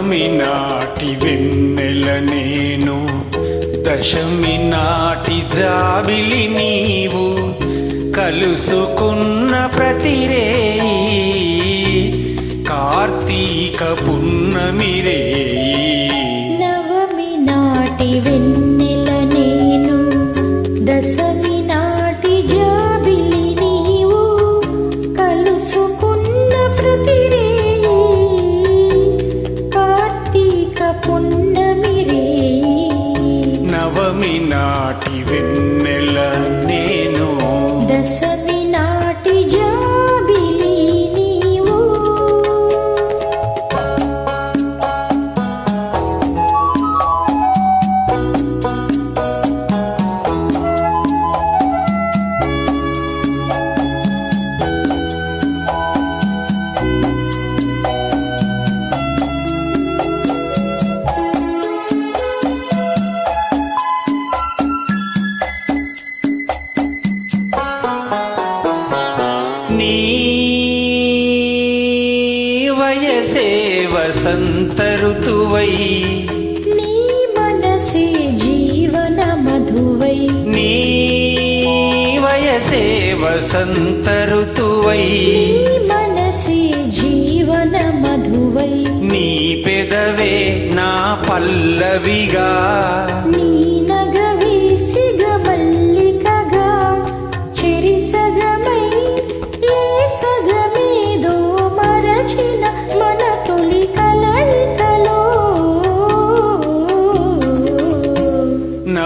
నవమి నాటి వెన్నెల నేను. దశమి నాటి జాబిలి నీవు కలుసుకున్న ప్రతిరే కార్తీక పున్నమిరే నవమి నాటి వెన్నెల నేను. దశ నాటి వెన్నెల వయసే వసంత ఋతువై. నీ మనసే జీవన మధువై. నీ వయసే వసంత ఋతువై. మనసే జీవన మధువై. నీ పెదవే నా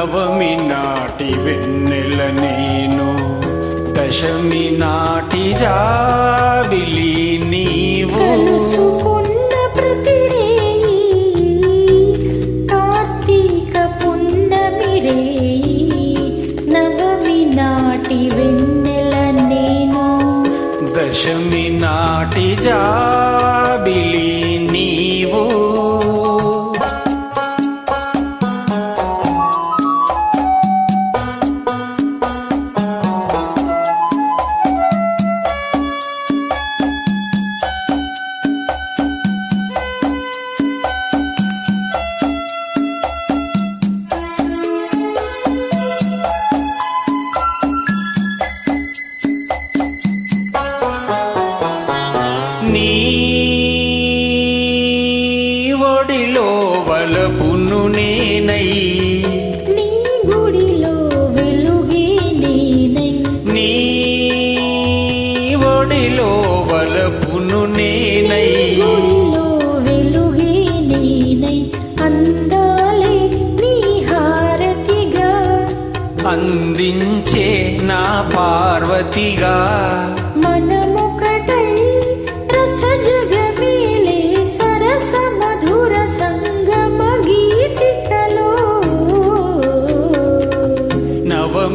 నవమి నాటి వెన్నెల నేను. దశమి నాటి జాబిలి నీవు. దశమి నాటి జాబిలి నీవు. వలపును నేనై. నీ గుడిలో వెలుగే నేనై. ఒడిలో నేనై. అందించే నా పార్వతిగా. మనముకటై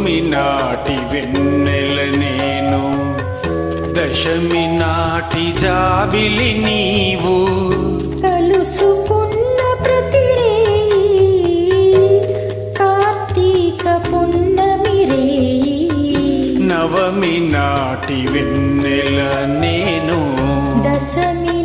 నవమి నాటి వెన్నెల నేను. దశమి నాటి జాబిలి నీవు. కార్తీక నవమి నాటి వెన్నెల నేను. దశమి